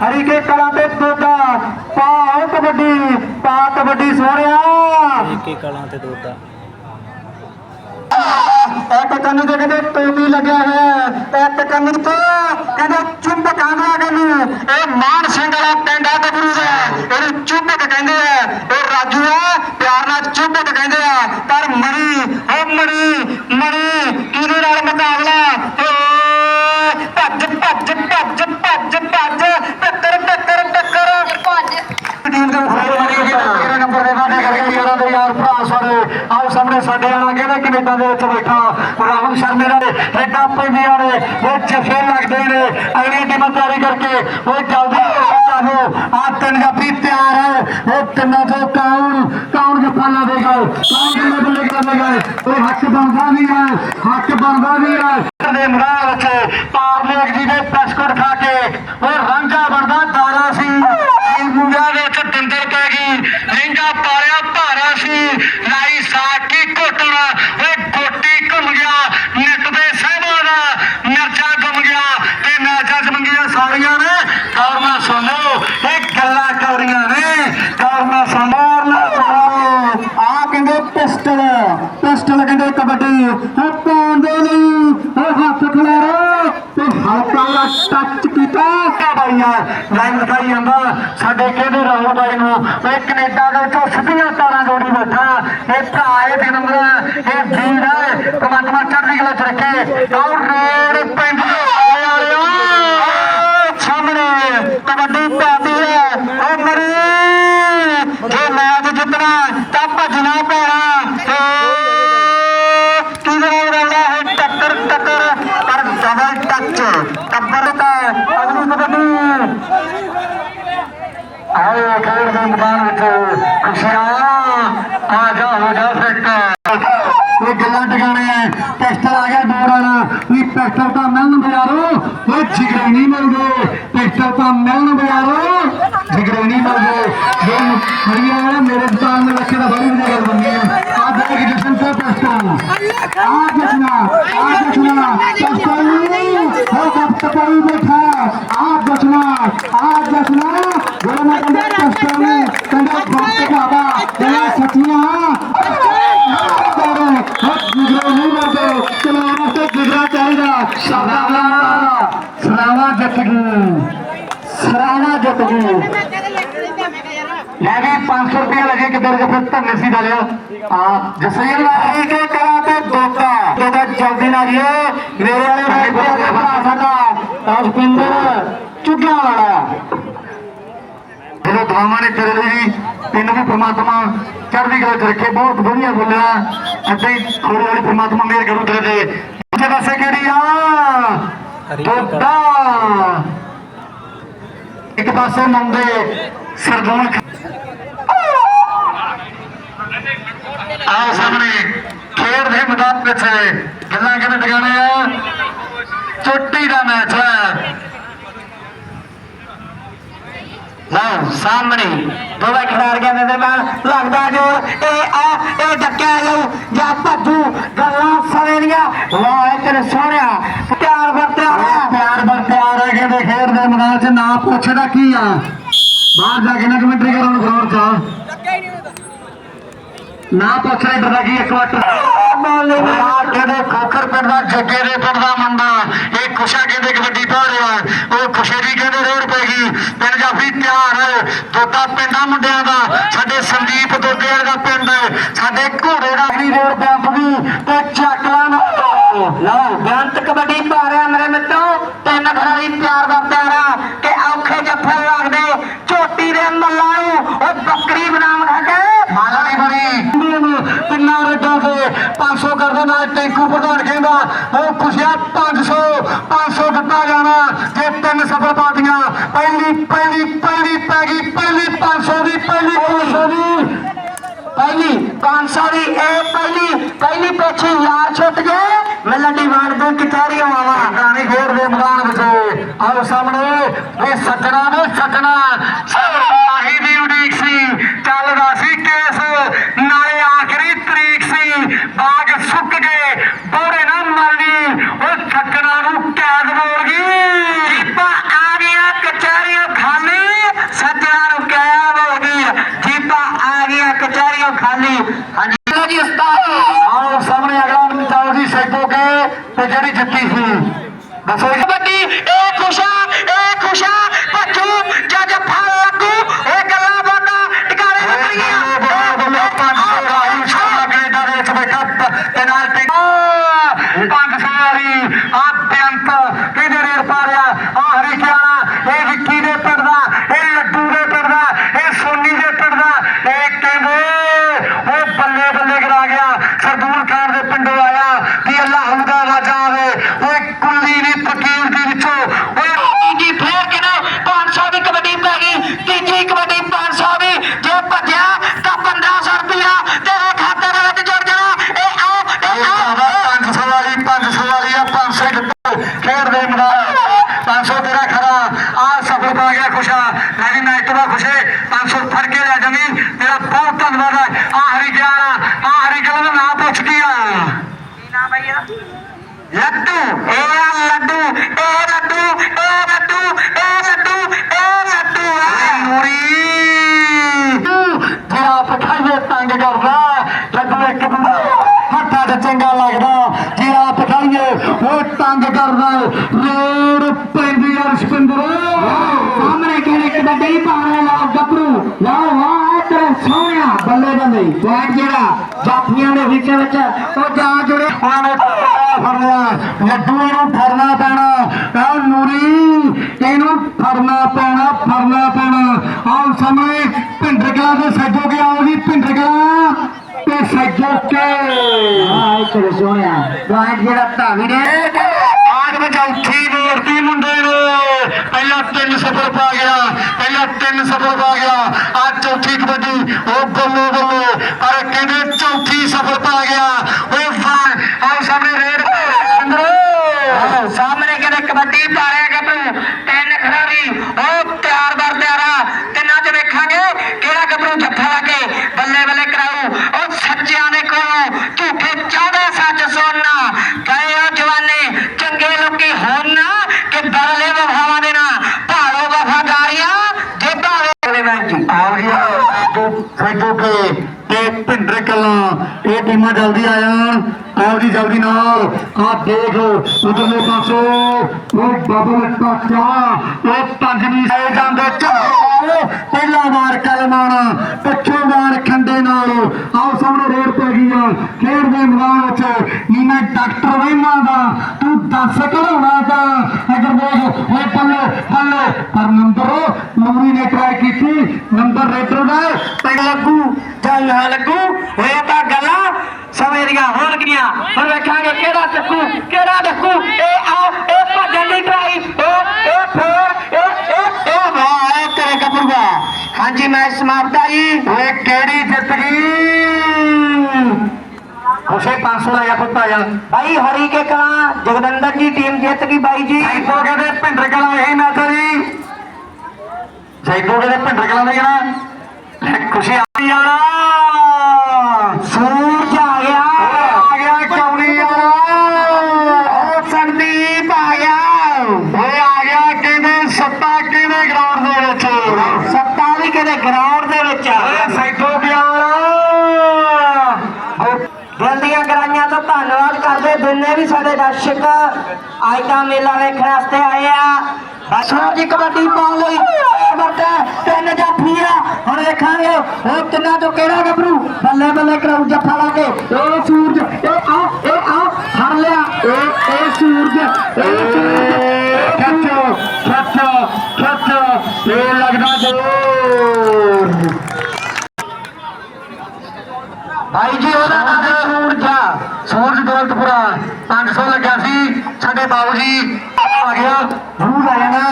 ਹਰੀਕੇ ਕਲਾਂ ਤੇ ਦੋਦਾ ਪਾਓ ਕਬੱਡੀ ਪਾ ਕਬੱਡੀ ਸੋਹਣਿਆ ਕੇ ਕਲਾਂ ਤੇ ਦੋਦਾ ਇੱਕ ਕੰਨ ਤੇ ਕਹਿੰਦੇ ਟੋਪੀ ਲੱਗਿਆ ਹੋਇਆ ਇੱਕ ਕੰਨ ਤੇ ਕਹਿੰਦੇ ਚੁੰਬਕ ਆਂਦਾ ਕਹਿੰਦੇ ਇਹ ਮਾਨ ਸਿੰਘ ਵਾਲਾ ਪਿੰਡ ਆ ਗੱਭਰੂ ਦਾ। ਇਹਨੂੰ ਚੁੰਬਕ ਕਹਿੰਦੇ ਆ। ਇਹ ਰਾਜੂ ਆ ਪਿਆਰ ਨਾਲ ਚੁੰਬਕ ਕਹਿੰਦੇ ਆ। ਪਰ ਮਣੀ ਉਹ ਮਣੀ ਮਣੀ ਕਿਹਦੇ ਨਾਲ ਮੁਕਾਬਲਾ ਏ ਭੱਜ ਭੱਜ ਭੱਜ ਭੱਜ ਭੱਜ ਟੱਕਰ ਟੱਕਰ ਟੱਕਰ ਭੱਜ ਟੀਮ ਦੇ ਹੋਰ ਬਣੀ ਗਈ ਤੇਰੇ ਨੰਬਰ ਦੇ ਵਾਅਦੇ ਕਰਕੇ ਯਾਰਾਂ ਦੇ ਯਾਰ ਭਰਾ ਸਾਡੇ ਆਓ ਸਾਡੇ ਵਾਲਾ ਕਹਿੰਦੇ ਕੈਨੇਡਾ ਦੇ ਵਿੱਚ ਬੈਠਾ। ਰਾਹੁਲ ਸ਼ਰਮੇ ਨਾਲ ਰੇਡਾ ਪੈਂਦੀਆਂ ਉਹ ਜਫੇ ਲੱਗਦੇ ਨੇ। ਅਗਲੀ ਟੀਮ ਤਿਆਰੀ ਕਰਕੇ ਉਹ ਜਲਦੀ ਚਾਹੋ ਆ ਤਿੰਨ ਜਾਫੀ ਤਿਆਰ ਹੈ। ਉਹ ਤਿੰਨਾਂ ਤੋਂ ਕੌਣ ਕੌਣ ਜਫਾ ਲਾਵੇਗਾ? ਕੌਣ ਕਿੰਨੇ ਬੱਲੇ ਕਰੇਗਾ ਉਹ ਹੱਕ ਬਣਦਾ ਨਹੀਂ ਹੈ, ਹੱਕ ਬਣਦਾ ਵੀ ਹੈ। ਦੇ ਮੈਦਾਨ ਵਿੱਚ ਪਾਰਲੇਕ ਜੀ ਦੇ ਪੈਸਕਟ ਖਾ ਕੇ ਉਹ ਰਾਂਝਾ ਬਣਦਾ ਦਾਰਾ ਸੀ ਇਹ ਮੁੰਡਿਆਂ ਦੇ ਵਿੱਚ ਦੰਦਰ ਪੈ ਗਈ ਲਹਿੰਗਾ ਪਾਲਿਆ ਭਾਰਾ ਸੀ ਲਾਈ ਸਾਕੀ ਘੁੱਟਣ ਉਹ ਗੋਟੀ ਘੁੰਮ ਗਿਆ ਨਿੱਤ ਦੇ ਸਹਿਬਾਂ ਦਾ ਮਿਰਚਾ ਗੁੰਮ ਗਿਆ ਤੇ ਮਿਰਚਾਂ ਜਮੰਗੀਆਂ ਸਾਰੀਆਂ ਨੇ ਗੌਰ ਨਾਲ ਸੁਣੋ ਇਹ ਗੱਲਾਂ ਕੌੜੀਆਂ ਨੇ ਗੌਰ ਨਾਲ ਸੁਣੋ ਆ ਕਹਿੰਦੇ ਪਿਸਟਲ ਪਿਸਟਲ ਕਹਿੰਦੇ ਕਬੱਡੀ ਹੈ ਪਾਉਂਦੇ ਨਹੀਂ ਉਹ ਹੱਥ ਖਲਾਰੋ ਤੇ ਹਲਕਾ ਜਿਹਾ ਟੱਚ ਕੀਤਾ ਕਾ ਬਾਈਆਂ ਲਾਈਨ ਲਿਖਾਈ ਜਾਂਦਾ। ਸਾਡੇ ਕਹਿੰਦੇ ਰਾਹੁਲ ਬਾਈ ਨੂੰ ਇਹ ਕੈਨੇਡਾ ਦੇ ਵਿੱਚੋਂ ਸਿੱਧੀਆਂ ਤਾਰਾਂ ਜੋੜੀ ਬੈਠਾ। ਇਹ ਭਰਾ ਇਹ ਦਿਨ ਨੰਬਰ ਇਹ ਵੀਰ ਹੈ। ਕਮਾਤਮਾ ਚੜ੍ਹਦੀ ਕਲਾ ਚ ਰੱਖੇ। ਔਰ ਰੋਡ ਪਿੰਡ ਵਾਲਿਓ ਸਾਹਮਣੇ ਕਬੱਡੀ ਪਾਤੀ ਹੈ ਉਹ ਮਰੀ ਜੇ ਮੈਚ ਜਿੱਤਣਾ ਤਾਂ ਭੱਜਣਾ ਪੈਣਾ ਕਿਹਦੇ ਨਾਲ ਰਹਿਣਾ ਹੈ ਟੱਕਰ ਟੱਕਰ ਪਰ ਡਬਲ ਟੱਚ ਟੱਬਰ ਦਾ ਅਗਲੀ ਕਬੱਡੀ ਆਏ ਖੇਡ ਦੇ ਮੈਦਾਨ ਵਿੱਚ ਖੁਸ਼ੀਆਂ ਆ ਜਾ ਹੋ ਜਾ ਫਿੱਟ ਇਹ ਗੱਲਾਂ ਟਿਕਾਣੇ ਆ ਪਿਸਟਲ ਆ ਗਿਆ ਦੌੜ ਵਾਲਾ ਵੀ ਪਿਸਟਲ ਤਾਂ ਮਿਲਣ ਬਜ਼ਾਰੋ ਉਹ ਜਿਗਰੇ ਨਹੀਂ ਮਿਲਦੇ ਪਿਸਟਲ ਤਾਂ ਮਿਲਣ ਬਜ਼ਾਰੋ ਜਿਗਰੇ ਨਹੀਂ ਮਿਲਦੇ ਜੇ ਹਰੀਆ ਵਾਲਾ ਮੇਰੇ ਦੁਕਾਨ ਦੇ ਲੱਖੇ ਦਾ ਬੜੀ ਵਧੀਆ ਗੱਲ ਬਣੀ ਆ ਆ ਦੇਖ ਜਸ਼ਨ ਤੋਂ ਪਿਸਟਲ ਆ ਜਸ਼ਨਾ ਆ ਜਸ਼ਨਾ ਪਿਸਟਲ ਹੋ ਸਭ ਤਪਾਈ ਬੈਠਾ ਆ ਜਸ਼ਨਾ ਆ ਜਸ਼ਨਾ ਜਿਹੜਾ ਮੈਂ ਕਹਿੰਦਾ ਪਿਸਟਲ ਨੇ ਕਹਿੰਦਾ ਵਕਤ ਬਾਬਾ ਸਰਾਵਾ ਜਿੱਤ ਗਈ ਸਰਾਵਾ ਜਿੱਤ ਗਈ ਲੈ ਵੀ 500 ਰੁਪਏ ਲਗੇ ਕਿੱਧਰ ਜੇ ਫਿਰ ਧੰਨੇ ਸੀ ਡਾਲਿਆ ਆ ਜਸਵੀਰ ਲਾਈ ਕੇ ਕਰਾ ਤੇ ਦੋਤਾ ਦੋਤਾ ਜਲਦੀ ਨਾ ਜਿਓ ਮੇਰੇ ਵਾਲੇ ਭਾਈ ਸਾਡਾ ਰਾਜਪਿੰਦਰ ਚੁੱਗਿਆ ਵਾਲਾ ਦੁਆਵਾਂ ਨੇ ਤੇਰੇ ਲਈ ਜੀ। ਤੈਨੂੰ ਵੀ ਪ੍ਰਮਾਤਮਾ ਚੜ੍ਹਦੀ ਕਲਾ ਚ ਰੱਖੇ। ਬਹੁਤ ਵਧੀਆ ਬੋਲਿਆ। ਏਦਾਂ ਹੀ ਥੋੜੀ ਵਾਲੀ ਪ੍ਰਮਾਤਮਾ ਮੇਰ ਕਰੂ ਤੇਰੇ ਤੇ ਦੂਜੇ ਪਾਸੇ ਕਿਹੜੀ ਆ? ਦੋਦਾ ਇੱਕ ਪਾਸੇ ਮੁੰਡੇ ਸਰਦੂਲ ਆਓ ਸਾਹਮਣੇ। ਖੇਡ ਦੇ ਮੈਦਾਨ ਵਿੱਚ ਗੱਲਾਂ ਕਿਹਨੇ ਟਿਕਾਣੇ ਆ? ਚੋਟੀ ਦਾ ਮੈਚ ਹੈ ਲਓ ਸਾਹਮਣੇ ਦੋਵੇਂ ਖਿਡਾਰੀਆਂ ਦੇ ਦਰਮਿਆਨ ਲੱਗਦਾ ਜੋ ਇਹ ਆ ਇਹ ਡੱਕਿਆ ਲਓ ਜਾਂ ਭੱਜੂ ਗੱਲਾਂ ਸਵੇਰੀਆਂ ਵਾਹ ਇਹ ਤੇਰੇ ਸੋਹਣਿਆ ਪਿਆਰ ਵਰਤਿਆ ਹੋਇਆ। ਪਿਆਰ ਵਰਤਿਆ ਹੈ ਕਹਿੰਦੇ ਖੇਡ ਦੇ ਮੈਦਾਨ 'ਚ ਨਾ ਪੁੱਛਦਾ ਕੀ ਆ। ਬਾਹਰ ਜਾ ਕੇ ਨਾ ਕਮੈਂਟਰੀ ਕਰਾਉਣ ਗਰਾਊਂਡ 'ਚ ਨਾ ਪੁੱਛ ਰਿਹਾ ਡਰਦਾ ਕੀ ਇੱਕ ਵਾਰ। ਯਾਰ ਕਹਿੰਦੇ ਖੋਖਰ ਪਿੰਡ ਦਾ ਜੱਗੇ ਦੇ ਪਿੰਡ ਦਾ ਮੁੰਡਾ ਇਹ ਖੁਸ਼ਾ ਕਹਿੰਦੇ ਕਬੱਡੀ ਪਾ ਰਿਹਾ। ਉਹ ਖੁਸ਼ੇ ਦੀ ਕਹਿੰਦੇ ਰੋਡ ਪੈ ਗਈ ਪਿੰਡ ਜਾਫੀ ਤਿਆਰ ਹੈ ਦੋਤਾ ਪਿੰਡਾਂ ਮੁੰਡਿਆਂ ਦਾ। ਸਾਡੇ ਸੰਦੀਪ ਦੋਦੇ ਦਾ ਪਿੰਡ ਸਾਡੇ ਘੋੜੇ ਦਾ ਵੀ ਰੋਡ ਪੰਪ ਵੀ ਤੇ ਚੱਕਲਾਂ ਨਾ ਲਓ ਬੇਅੰਤ ਕਬੱਡੀ ਪਾ ਰਿਹਾ ਮੇਰੇ ਮਿੱਤਰੋ ਤਿੰਨ ਖਿਡਾਰੀ ਤਿਆਰ ਦਾ ਤਿਆਰ ਕਿ ਔਖੇ ਜੱਫੇ ਲੱਗਦੇ ਝੋਟੀ ਦੇ ਮੱਲਾਂ ਨੂੰ ਉਹ ਬੱਕਰੀ ਬਨਾਮ ਖਾ ਕੇ ਮਾਲਾ ਨਹੀਂ ਬਣੀ ਤਿੰਨਾਂ ਰੇਡਾਂ ਤੇ 500 ਕਰਦੇ ਨਾਲ ਟੈਂਕੂ ਪ੍ਰਧਾਨ ਕਹਿੰਦਾ, ਉਹ ਖੁਸ਼ੀਆਂ 500 500 ਦਿੱਤਾ ਜਾਣਾ ਜੇ ਤਿੰਨ ਸਫਰ ਪਾਤੀਆਂ ਪਹਿਲੀ ਪਹਿਲੀ ਪਹਿਲੀ ਪੈ ਗਈ, ਪਹਿਲੀ 500 ਦੀ, ਪਹਿਲੀ 500 ਦੀ। ਪਹਿਲੀ 500 ਦੀ, ਇਹ ਪਹਿਲੀ ਪਹਿਲੀ ਪਿੱਛੇ ਯਾਰ ਛੁੱਟ ਗਏ। ਮਿਲਣੀ ਵਾਰ ਦੇ ਕਿਤਾਰੀ ਆਵਾ ਗਾਣੀ ਜੀ ਉਸਤਾਦ ਸਾਹਮਣੇ ਅਗਲਾ ਮਿਸਾਲ ਦੀ ਸੈਪੋ ਕੇ ਤੇ ਜਿਹੜੀ ਜਿੱਤੀ ਸੀ ਦੱਸੋ ਕਬੱਡੀ ਇਹ ਖੁਸ਼ਾ ਇਹ ਖੁਸ਼ਾ ਭੱਜੂ ਜੱਜ ਫੜ ਲੱਗੂ ਇਹ ਗੱਲਾਂ ਬਾਤਾਂ ਟਿਕਾਰੇ ਲੱਗੀਆਂ ਉਹ ਪੰਜ ਸਾਲ ਦੀ ਸ਼ਾਨ ਅਗਲੇ ਦਾ ਕਿਹਦੇ ਰੇਰ ਪਾਰਿਆ ਗਿਆਣਾ ਦਾ ਨਾਮ ਪੁੱਛ ਗਿਆ ਲੱਡੂ ਇਹ ਆ ਲੱਡੂ ਇਹ ਲੱਡੂ ਇਹ ਲੱਡੂ ਇਹ ਲੱਡੂ ਇਹ ਲੱਡੂ ਆ ਨੂਰੀ ਜਿਹੜਾ ਪਖਾਈਏ ਤੰਗ ਕਰਦਾ ਲੱਡੂ ਇੱਕ ਦਿੰਦਾ ਹੱਥਾਂ 'ਚ ਚੰਗਾ ਲੱਗਦਾ ਜਿਹੜਾ ਪਖਾਈਏ ਉਹ ਤੰਗ ਕਰਦਾ ਰੋੜ ਪੈਂਦੀ ਆ ਰਸ਼ਪਿੰਦਰ ਸਾਹਮਣੇ ਕਿਹੜੇ ਕਬੱਡੀ ਪਾਣੇ ਲਾ ਗੱਭਰੂ ਲਾਓ ਵਾਹ ਤੇਰੇ ਸੋਹਣਿਆ ਬੈਠ ਜਿਹੜਾ ਜਾਫੀਆਂ ਦੇ ਵਿੱਚ ਵਿੱਚ ਉਹ ਜਾ ਜੁੜੇ ਉਹਨਾਂ ਨੇ ਫੜ ਲਿਆ ਲੱਡੂ ਨੂੰ ਫੜਨਾ ਪੈਣਾ ਆ ਨੂਰੀ ਇਹਨੂੰ ਫੜਨਾ ਪੈਣਾ ਫੜਨਾ ਪੈਣਾ। ਆਹ ਸਾਹਮਣੇ ਭਿੰਡਰਕਲਾ ਦੇ ਸੱਜੋ ਕੇ ਆਓ ਜੀ ਭਿੰਡਰਕਲਾ ਤੇ। ਸੱਜੋ ਕੇ ਆਹ ਤੇਰੇ ਸੋਹਣਿਆ ਬੈਠ ਜਿਹੜਾ ਧਾਵੀ ਨੇ ਆਜ ਵਿੱਚ ਉੱਠੀ ਮੂਰਤੀ ਮੁੰਡੇ ਨੇ ਪਹਿਲਾਂ ਤਿੰਨ ਸਫਰ ਪਾ ਗਿਆ, ਪਹਿਲਾਂ ਤਿੰਨ ਸਫਰ ਪਾ ਗਿਆ ਅੱਜ ਚੌਥੀ ਕਬੱਡੀ, ਉਹ ਬੱਲੇ ਬੱਲੇ, ਪਰ ਕਹਿੰਦੇ ਚੌਥੀ ਸਫਰ ਪਾ ਗਿਆ? ਉਹ ਵਾਹ ਆਹ ਸਾਹਮਣੇ ਰੇਡ। ਅੰਦਰ ਸਾਹਮਣੇ ਕਿਹੜੇ ਕਬੱਡੀ ਪਾ ਰਿਹਾ ਗੱਭਰੂ ਤਿੰਨ ਖਿਡਾਰੀ ਉਹ ਤਿਆਰ ਬਰ ਤਿਆਰਾ ਤਿੰਨਾਂ ਚ ਵੇਖਾਂਗੇ ਕਿਹੜਾ ਗੱਭਰੂ ਜੱਫਾ ਲਾ ਕੇ ਬੱਲੇ ਬੱਲੇ ਕਰਾਊ ਉਹ ਸੱਚਿਆਂ ਦੇ ਕੋਲੋਂ ਝੂਠੇ ਚਾਹਦੇ ਸੱਚ ਸੁਣਨਾ ਗਏ ਉਹ ਜਵਾਨੇ ਚੰਗੇ ਲੋਕੀ ਹੋਣ ਨਾ ਕਿ ਬਦਲੇ ਵਫਾਵਾਂ ਦੇ ਨਾ ਭਾਲੋ ਵਫਾਦਾਰੀਆਂ ਜੇਬਾਂ ਵੇਲੇ ਮੈਂ ਜੀ ਆ ਗਿਆ ਤੂੰ ਸੈਜੋ ਕੇ ਤੇ ਭਿੰਡਰ ਇਹ ਟੀਮਾਂ ਜਲਦੀ ਆ ਜਾਣ। ਆਓ ਜੀ ਜਲਦੀ ਨਾਲ। ਆ ਦੇਖ ਉਧਰਲੇ ਪਾਸੋਂ। ਉਹ ਬਬਲ ਕਾਚਾ ਉਹ ਪੰਜਵੀਂ ਸੇ ਜਾਂਦੇ। ਚਾਹੋ ਪਹਿਲਾ ਵਾਰ ਕਲਮਾਨ ਪਿੱਛੋਂ ਵਾਰ ਖੰਡੇ ਨਾਲ। ਆਓ ਸਾਹਮਣੇ ਰੇਡ ਪੈ ਗਈ ਆ, ਖੇਡ ਦੇ ਮੈਦਾਨ ਵਿੱਚ। ਨੀ ਡਾਕਟਰ ਵਹਿਮਾ ਦਾ, ਤੂੰ ਦੱਸ ਕਰਾਉਣਾ ਤਾਂ। ਅਗਰ ਦੇਖ, ਓਏ ਪੱਲੇ ਪੱਲੇ ਪਰ ਨੰਬਰ ਨੂਰੀ ਨੇ ਟਰਾਈ ਕੀਤੀ। ਨੰਬਰ ਰੇਡਰ ਦਾ ਪੈਗ ਲੱਗੂ, ਜਾਂ ਨਾ ਲੱਗੂ। ਹੋਇਆ ਤਾਂ ਗੱਲਾਂ। ਸਮੇਂ ਦੀਆਂ ਹੋਣਗੀਆਂ ਹੁਣ ਵੇਖਾਂਗੇ ਕਿਹੜਾ ਚੱਕੂ, ਕਿਹੜਾ ਡੱਕੂ? ਇਹ ਆਓ, ਇਹ ਭੱਜਣ ਦੀ ਟਰਾਈ। ਇਹ ਇਹ ਫੇਰ ਇਹ ਇਹ ਇਹ ਵਾਹ, ਇਹ ਤੇਰੇ ਹਾਂਜੀ ਮੈਚ ਸਮਾਪਤ ਆ ਜੀ। ਓਏ, ਕਿਹੜੀ ਜਿੱਤ ਗਈ? ਖੁਸ਼ੇ 500 ਦਾ ਜਾਂ ਪੁੱਤ ਆਇਆ ਭਾਈ ਹਰੀ ਕੇ ਕਲਾਂ, ਜਗਦੰਦਰ ਜੀ ਟੀਮ ਜਿੱਤ ਗਈ ਬਾਈ ਜੀ। ਸੈਦੋ ਕਹਿੰਦੇ ਭਿੰਡਰ ਕਲਾਂ ਇਹ ਮੈਚ ਆ ਜੀ ਸੈਦੋ ਕਹਿੰਦੇ ਭਿੰਡਰ ਕਲਾਂ ਦਾ ਜਿਹੜਾ, ਲੈ, ਖੁਸ਼ੀ ਆ ਗਈ ਯਾਰਾ ਸੂਰਜ ਆ ਗਿਆ ਆ ਗਿਆ ਕੌਣੀ ਯਾਰਾ ਉਹ ਸੰਦੀਪ ਆ ਗਿਆ ਓਏ ਆ ਗਿਆ ਕਹਿੰਦੇ ਸੱਤਾ ਕਿਹਦੇ ਗਰਾਊਂਡ ਦੇ ਵਿੱਚ ਸੱਤਾ ਵੀ ਕਿਤੇ ਗਰਾਊਂਡ ਦੇ ਵਿੱਚ ਆ ਓਏ ਸੈਦੋ ਪਿਆਰਾ ਦਿਲ ਦੀਆਂ ਗਰਾਈਆਂ ਤੋਂ ਧੰਨਵਾਦ ਕਰਦੇ ਜਿੰਨੇ ਵੀ ਸਾਡੇ ਦਰਸ਼ਕ ਅੱਜ ਦਾ ਮੇਲਾ ਵੇਖਣ ਵਾਸਤੇ ਆਏ ਆ ਬਸੋ ਜੀ ਕਬੱਡੀ ਪਾਉਣ ਲਈ ਵੱਡਾ ਤਿੰਨ ਜਾਫੀ ਆ ਹੁਣ ਵੇਖਾਂਗੇ ਉਹ ਤਿੰਨਾਂ ਤੋਂ ਕਿਹੜਾ ਗੱਭਰੂ ਬੱਲੇ ਬੱਲੇ ਕਰਾਉ ਜੱਫਾ ਲਾ ਕੇ ਇਹ ਸੂਰਜ ਇਹ ਆ ਇਹ ਆ ਫੜ ਲਿਆ ਇਹ ਇਹ ਸੂਰਜ ਇਹ ਸੂਰਜ ਖੱਚੋ ਖੱਚੋ ਸੂਰਜ ਸੂਰਜ ਦੌਲਤਪੁਰਾ 500 ਲੱਗਿਆ ਸੀ ਸਾਡੇ ਬਾਬੂ ਜੀ, ਆ ਗਿਆ ਜ਼ਰੂਰ ਆ ਜਾਣਾ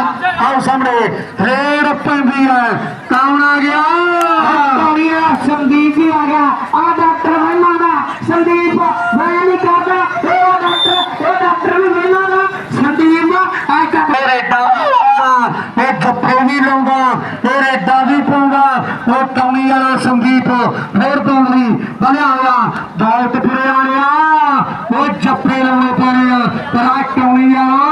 ਆਓ ਸਾਹਮਣੇ ਰੇਡ ਪੈਂਦੀ ਹੈ ਕੌਣ ਆ ਗਿਆ ਕੌਣੀਆ ਸੰਦੀਪ ਵੀ ਆ ਗਿਆ ਆ ਡਾਕਟਰ ਮਹਿਮਾ ਦਾ ਸੰਦੀਪ ਮੈਂ ਨਹੀਂ ਕਰਦਾ ਇਹ ਆ ਡਾਕਟਰ ਇਹ ਡਾਕਟਰ ਵੀ ਮਹਿਮਾ ਦਾ ਸੰਦੀਪ ਆ ਕਾ ਇਹ ਰੇਡਾ ਇਹ ਜੱਫੇ ਵੀ ਲਾਉਂਦਾ ਇਹ ਰੇਡਾ ਵੀ ਪਾਉਂਦਾ ਉਹ ਕੌਣੀ ਵਾਲਾ ਸੰਦੀਪ ਫੇਰ ਪਾਉਂਦੀ ਬਣਿਆ ਹੋਇਆ ਦੌਲਤ ਫਿਰੇ ਵਾਲਿਆ ਉਹ ਜੱਫੇ ਲਾਉਣੇ ਪੈਣੇ ਆ ਪਰ ਆ ਕੌਣੀ ਵਾਲਾ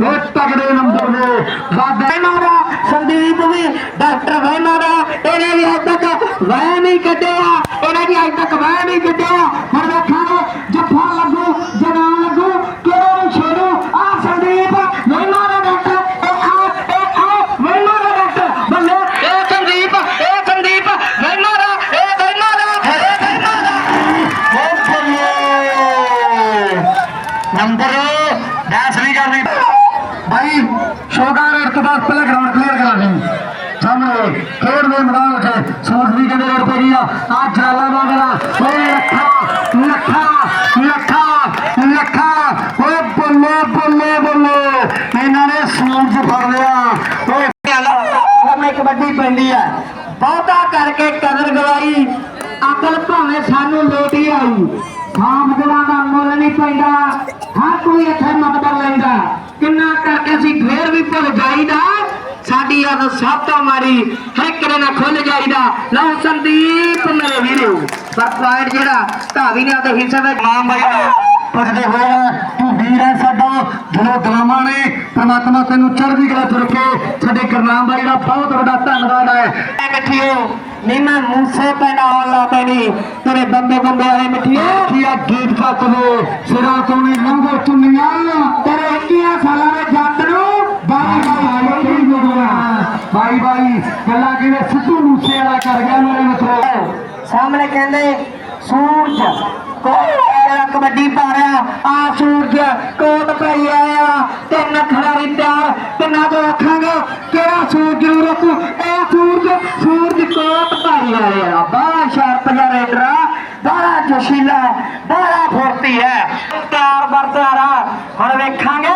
ਉਹ ਤਗੜੇ ਨੰਬਰ ਦੇ ਵਾਦਾ ਵਹਿਮਾਂ ਦਾ ਸੰਦੀਪ ਵੀ ਡਾਕਟਰ ਵਹਿਮਾਂ ਦਾ ਇਹਨੇ ਵੀ ਅੱਜ ਤੱਕ ਵਹਿ ਨਹੀਂ ਕੱਢਿਆ ਇਹਨੇ ਵੀ ਅੱਜ ਤੱਕ ਵਹਿ ਨਹੀਂ ਕੱਢਿਆ ਹੁਣ ਵੇਖਾਂਗੇ ਜੱਫਾ ਲੱਗੂ ਜਨਾ ਲੱਗੂ ਕਿਹੜੇ ਨੂੰ ਛੇੜੂ ਆ ਸੰਦੀਪ ਵਹਿਮਾਂ ਦਾ ਡਾਕਟਰ ਇਹ ਆ ਇਹ ਆ ਵਹਿਮਾਂ ਦਾ ਡਾਕਟਰ ਬੱਲੇ ਇਹ ਤੇ ਕਲੀਅਰ ਕਰਾ ਦੇ ਸਾਹਮਣੇ ਖੇਡ ਦੇ ਮੈਦਾਨ ਵਿੱਚ ਸੂਰਜ ਦੀ ਕਿੰਨੇ ਰੋਡ ਪੈ ਗਈ ਆ ਆ ਜਲਾਲਾਬਾਦ ਦਾ ਓਏ ਲੱਖਾ ਲੱਖਾ ਲੱਖਾ ਲੱਖਾ ਓਏ ਬੱਲੇ ਬੱਲੇ ਬੱਲੇ ਇਹਨਾਂ ਨੇ ਫੜ ਲਿਆ। ਓਏ ਕਬੱਡੀ ਪੈਂਦੀ ਆ। ਬਹੁਤਾ ਕਰਕੇ ਕਦਰ ਗਵਾਈ। ਅਕਲ ਭਾਵੇਂ ਸਾਨੂੰ ਲੋਟੀ ਆਈ। ਸਾਮਗਲਾਂ ਦਾ ਮੁੱਲ ਨਹੀਂ ਪੈਂਦਾ। ਹਰ ਕੋਈ ਇੱਥੇ ਮਤਲਬ ਲੈਂਦਾ। ਕਿੰਨਾ ਕਰਕੇ ਅਸੀਂ ਫੇਰ ਵੀ ਭੁੱਲ ਜਾਈਦਾ? ਸਾਡੀ ਆਦ ਸਭ ਤੋਂ ਮਾਰੀ। ਇੱਕ ਨੇ ਨਾ ਖੁੱਲ ਜਾਈਦਾ। ਲਓ ਸੰਦੀਪ ਮੇਰੇ ਵੀਰੋ। ਪਰ ਪੁਆਇੰਟ ਜਿਹੜਾ ਧਾਵੀ ਨੇ ਉਹਦੇ ਹਿੱਸੇ ਵਿੱਚ ਨਾਮ ਬਾਈ ਪੁੱਛਦੇ ਹੋਏ ਤੂੰ ਵੀਰ ਹੈ ਸਾਡਾ। ਦਿਲੋਂ ਦਲਾਵਾਂ ਨੇ। ਪ੍ਰਮਾਤਮਾ ਤੈਨੂੰ ਚੜ੍ਹਦੀ ਕਲਾ ਤੁਰ ਕੇ ਸਾਡੇ ਗੁਰਨਾਮ ਬਾਈ ਦਾ ਬਹੁਤ ਵੱਡਾ ਧੰਨਵਾਦ ਹੈ। ਐ ਮਿੱਠੀਓ ਮੂਸੇ ਪੈਣਾ ਵਾਲਾ ਪੈਣੀ ਤੇਰੇ ਬੰਦੇ ਬੰਦੇ ਆਏ ਮਿੱਠੀਓ। ਕੀ ਆ ਗੀਤ ਕੱਤ ਦੇ ਸਿਰਾਂ ਤੋਂ ਵੀ ਲੰਘੋ ਚੁੰਨੀਆਂ। ਤੇਰੇ 21 ਸਾਲਾਂ ਦੇ ਜੱਟ ਨੂੰ ਬਾਈ ਬਾਈ ਬਾਈ ਬਾਈ ਬਾਈ, ਗੱਲਾਂ ਕਿਵੇਂ ਸਿੱਧੂ ਮੂਸੇ ਵਾਲਾ ਕਰ ਗਿਆ ਮੇਰੇ ਮਿੱਤਰੋ? ਸਾਹਮਣੇ ਕਹਿੰਦੇ, ਸੂਰਜ ਕੋਟ ਕਬੱਡੀ ਪਾ ਰਿਹਾ ਆ ਸੂਰਜ ਕੋਟ ਪਈ ਆਇਆ ਤਿੰਨ ਖਿਡਾਰੀ ਤਿਆਰ ਤਿੰਨਾਂ ਤੋਂ ਆਖਾਂਗੇ ਕਿਹੜਾ ਸੂਰਜ ਨੂੰ ਰੋਕੂ ਇਹ ਸੂਰਜ ਸੂਰਜ ਕੋਟ ਪਾਈ ਆਇਆ ਬੜਾ ਸ਼ਾਰਪ ਜਿਹਾ ਰੇਡਰਾ ਬੜਾ ਜੋਸ਼ੀਲਾ ਬੜਾ ਫੁਰਤੀ ਹੈ ਤਿਆਰ ਬਰਦਾਰਾ ਹੁਣ ਵੇਖਾਂਗੇ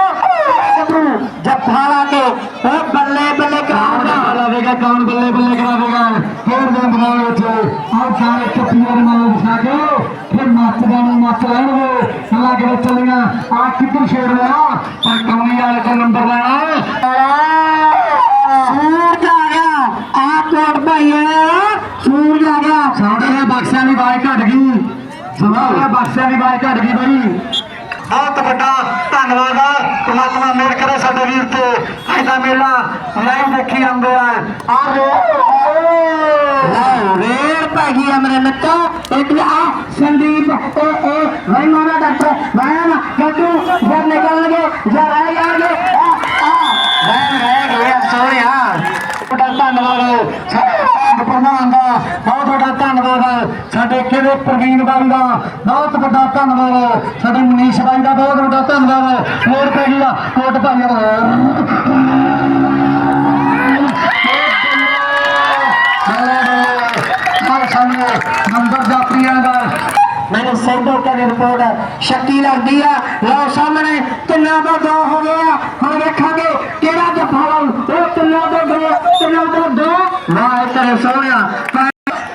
ਗੱਭਰੂ ਜੱਫਾ ਲਾ ਕੇ ਉਹ ਬੱਲੇ ਬੱਲੇ ਕੌਣ ਕਰਾਉਂਦਾ ਲਾਵੇਗਾ ਕੌਣ ਬੱਲੇ ਬੱਲੇ ਕਰਾਵੇਗਾ ਫੇਰ ਦੇ ਮੈਦਾਨ ਵਿੱਚ ਆਹ ਸਾਰੇ ਟੱਪੀਆਂ ਨਾਲ ਵਿਛਾ ਕੇ ਮੱਚਦਾ ਨੂੰ ਮੱਚ ਲੈਣਗੇ। ਲੱਗੇ ਚੱਲੀਆਂ। ਆ ਕਿੱਧਰ ਛੇੜ ਲਿਆ? ਪਰ ਕੌਣੀ ਵਾਲੇ ਦਾ ਨੰਬਰ ਲੈਣਾ ਸੂਰਜ ਆ ਗਿਆ। ਆ ਕੋਟ ਭਾਈਆ ਸੂਰਜ ਆ ਗਿਆ। ਸਾਡੇ ਬਕਸਿਆਂ ਦੀ ਆਵਾਜ਼ ਘਟ ਗਈ। ਸਾਡੇ ਬਕਸਿਆਂ ਦੀ ਆਵਾਜ਼ ਘਟ ਗਈ ਬਈ ਬਹੁਤ ਵੱਡਾ ਧੰਨਵਾਦ ਆ ਪਰਮਾਤਮਾ ਮਿਹਰ ਕਰੇ ਸਾਡੇ ਵੀਰ ਤੇ। ਅੱਜ ਦਾ ਮੇਲਾ ਲਾਈਵ ਦੇਖੀ ਆਉਂਦੇ ਆ। ਆ। ਲਓ ਰੇਰ ਪੈ ਗਈ ਆ ਮੇਰੇ ਮਿੱਤਰ। ਇੱਕ ਆ ਸੰਦੀਪ ਏ ਏ ਭਾਈ ਮਾਰਾ ਡਾਕਟਰ ਮੈਂ ਗੱਡੂ ਜਦ ਨਿਕਲਣਗੇ, ਜਾਂ ਰਹਿ ਜਾਣਗੇ। ਆ ਆ। ਰਹਿ ਰਹਿ ਸੋਹਣਿਆ। ਵੱਡਾ ਧੰਨਵਾਦ ਸਾਡੇ ਪ੍ਰਧਾਨ ਦਾ ਬਹੁਤ ਵੱਡਾ ਧੰਨਵਾਦ ਸਾਡੇ ਕਿਹਦੇ ਪ੍ਰਵੀਨ ਬਾਈ ਦਾ ਬਹੁਤ ਵੱਡਾ ਧੰਨਵਾਦ ਸਾਡੇ ਮਨੀਸ਼ ਬਾਈ ਦਾ ਬਹੁਤ ਵੱਡਾ ਧੰਨਵਾਦ ਹੋਰ ਪੈ ਗਿਆ ਕੋਟ ਭਾਈਆਂ ਦਾ ਹਰ ਸਾਹਮਣੇ। ਮੈਨੂੰ ਸੈਂਡੋ ਰਿਪੋਰਟ ਸ਼ੱਕੀ ਲੱਗਦੀ ਆ ਲਓ ਸਾਹਮਣੇ ਕਿੰਨਾ ਦਾ ਦੋ ਹੋ ਗਿਆ। ਹੁਣ ਵੇਖਾਂਗੇ ਕਿਹੜਾ ਜਫਾ ਲਾਉ ਉਹ ਕਿੰਨਾ ਦਾ ਦੋ ਕਿੰਨਾ ਦਾ ਦੋ। ਵਾਹ ਤੇਰੇ ਸੋਹਣਿਆ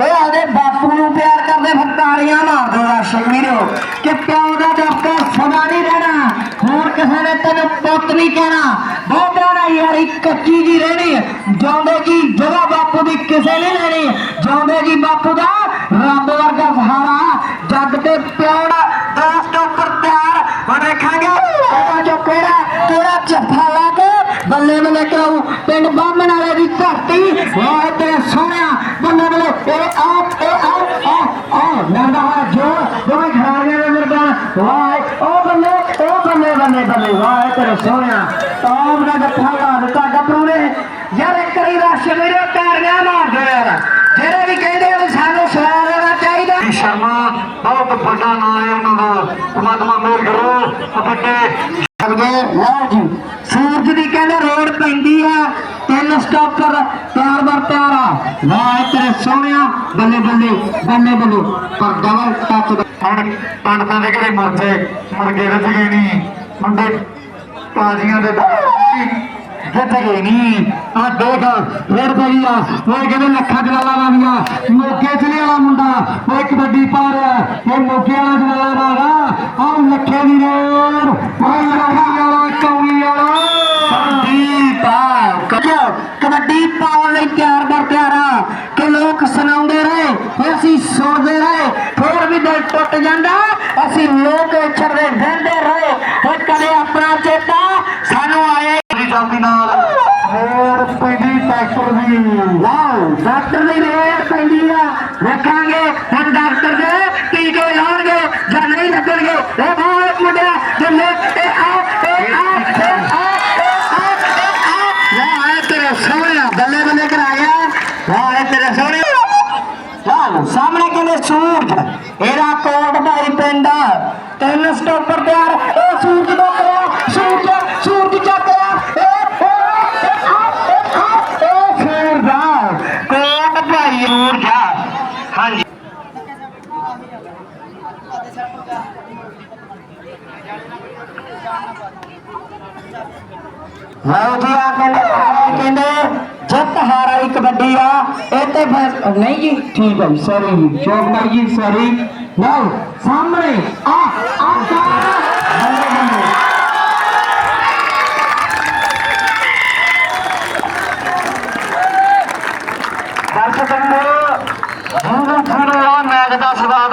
ਇਹ ਆਦੇ ਬਾਪੂ ਨੂੰ ਪਿਆਰ ਕਰਦੇ ਫਿਰ ਮਾਰ ਦੋ ਦਰਸ਼ਕ ਵੀਰੋ। ਕਿ ਪਿਓ ਦਾ ਦਫ਼ਤਰ ਸਦਾ ਨਹੀਂ ਰਹਿਣਾ। ਹੋਰ ਕਿਸੇ ਨੇ ਤੈਨੂੰ ਪੁੱਤ ਨਹੀਂ ਕਹਿਣਾ। ਬਹੁਤਿਆਂ ਦਾ ਯਾਰ ਕੱਚੀ ਜੀ ਰਹਿਣੀ। ਹੈ। ਜਿਉਂਦੇ ਜੀ ਜਗ੍ਹਾ ਬਾਪੂ ਦੀ ਕਿਸੇ ਨੇ ਲੈਣੀ। ਜਿਉਂਦੇ ਜੀ ਬਾਪੂ ਦਾ ਰੱਬ ਵਰਗਾ ਸਹਾਰਾ ਜੱਗ ਤੇ ਪਿਓ ਦਾ ਦੋਸਤ ਉੱਪਰ ਪਿਆਰ ਹੁਣ ਵੇਖਾਂਗੇ ਉਹਦਾ ਜੋ ਕਿਹੜਾ ਕਿਹੜਾ ਜੱਫਾ ਲਾ ਕੇ ਬੱਲੇ ਬੱਲੇ ਕਰਾਉ ਪਿੰਡ ਬਾਹਮਣ ਵਾਲੇ ਦੀ ਧਰਤੀ ਵਾਹ ਤੇ ਸੋਹਣਿਆ ਬੱਲੇ ਬੱਲੇ ਇਹ ਆ ਇਹ ਆ ਆ ਆ ਨਰਦਾ ਹੋਇਆ ਜੋਰ ਦੋਵੇਂ ਖਿਡਾਰੀਆਂ ਦੇ ਮਿਰਦਾਨ ਵਾਹ ਉਹ ਬੱਲੇ ਉਹ ਬੱਲੇ ਬੱਲੇ ਬੱਲੇ ਵਾਹ ਤੇਰੇ ਸੋਹਣਿਆ। ਟੌਪ ਦਾ ਜੱਫਾ ਲਾ ਦਿੱਤਾ ਗੱਭਰੂ ਨੇ ਯਾਰ ਇੱਕ ਵਾਰੀ ਰਸ਼ ਮੇਰੇ ਤਾਰੀਆਂ ਮਾਰ ਦਿਓ ਯਾਰ। ਜਿਹੜੇ ਵੀ ਕਹਿੰਦੇ ਵੀ ਸਾਨੂੰ ਸਵਾਲ ਲੈਣਾ ਚਾਹੀਦਾ। ਜੀ ਸ਼ਰਮਾ ਬਹੁਤ ਵੱਡਾ ਨਾਮ ਹੈ ਉਹਨਾਂ ਦਾ। ਪਰਮਾਤਮਾ ਮਿਹਰ ਕਰੋ ਵੱਡੇ ਸਕਦੇ ਲਓ ਜੀ ਸੂਰਜ ਦੀ ਕਹਿੰਦੇ ਰੋਡ ਪੈਂਦੀ ਆ ਤਿੰਨ ਸਟਾਪਰ ਤਿਆਰ ਬਰ ਤਿਆਰ ਆ। ਵਾਹ, ਤੇਰੇ ਸੋਹਣਿਆ। ਬੱਲੇ ਬੱਲੇ ਬੱਲੇ ਬੱਲੇ। ਪਰ ਡਬਲ ਟੱਚ ਹੁਣ ਪੰਡਤਾਂ ਦੇ ਘਰੇ ਮੁਰਦੇ ਮੁਰਗੇ ਰੱਜ ਗਏ ਨਹੀਂ ਮੁੰਡੇ ਪਾਜੀਆਂ ਦੇ ਜਿੱਤ ਗਏ ਨਹੀਂ ਆ ਦੇਖ ਫੇਰ ਪਈ ਆ। ਉਹ ਕਹਿੰਦੇ ਲੱਖਾਂ ਜਲਾਲਾ ਵਾਲੀਆਂ ਮੋਕੇ ਚਲੇ ਵਾਲਾ ਮੁੰਡਾ। ਉਹ ਇੱਕ ਵੱਡੀ ਪਾ ਰਿਹਾ ਇਹ ਮੋਕੇ ਵਾਲਾ ਜਲਾਲਾ ਵਾਲਾ ਆ। ਲੱਖੇ ਦੀ ਰੋਡ। ਆ ਲੱਖਾਂ ਵਾਲਾ ਕੌਣੀ ਵਾਲਾ। ਸੰਦੀਪ ਆ ਕਜੋ ਕਬੱਡੀ ਪਾਉਣ ਲਈ ਤਿਆਰ ਬਰ ਤਿਆਰ। ਆ ਕਿ ਲੋਕ ਸੁਣਾਉਂਦੇ ਰਹੇ ਤੇ ਅਸੀਂ ਸੁਣਦੇ ਰਹੇ, ਫਿਰ ਵੀ ਦਿਲ ਟੁੱਟ ਜਾਂਦਾ। ਅਸੀਂ ਲੋਕ ਛੜਦੇ ਰਹਿੰਦੇ ਵਾਹ ਸਾਹਮਣੇ ਕਹਿੰਦੇ ਸੂਰਜ ਇਹਦਾ ਕੋਟ ਭਾਈ ਪਿੰਡ, ਤਿੰਨ ਸਟੋਪਰ ਤਿਆਰ, ਇਹ ਸੂਰਜ ਦਾ ਕਰਿਆ, ਸੂਰਜ ਸੂਰਜ ਚੱਕ ਰਿਹਾ, ਇਹ ਇਹ ਸੂਰਜ ਕੋਟ ਭਾਈ ਸੂਰਜ ਹਾਂਜੀ। ਵਾਹ ਜੀ, ਆ ਕਹਿੰਦੇ ਕਹਿੰਦੇ ਜਿੱਤ ਹਾਰ ਵਾਲੀ ਕਬੱਡੀ ਆ ਇਹ ਤੇ ਫੈਸ- ਨਹੀਂ ਜੀ ਠੀਕ ਹੈ ਜੀ ਸੌਰੀ ਜੀ ਸ਼ੋਕਦਾਰ ਜੀ ਸੌਰੀ ਲਓ ਸਾਹਮਣੇ ਆ ਆ ਬੰਦੇ ਬੰਦੇ ਦਰਸ਼ਕ ਬੰਦੇ ਜਿਹਨੂੰ ਤੁਹਾਨੂੰ ਆ ਮੈਚ ਦਾ ਸਵਾਦ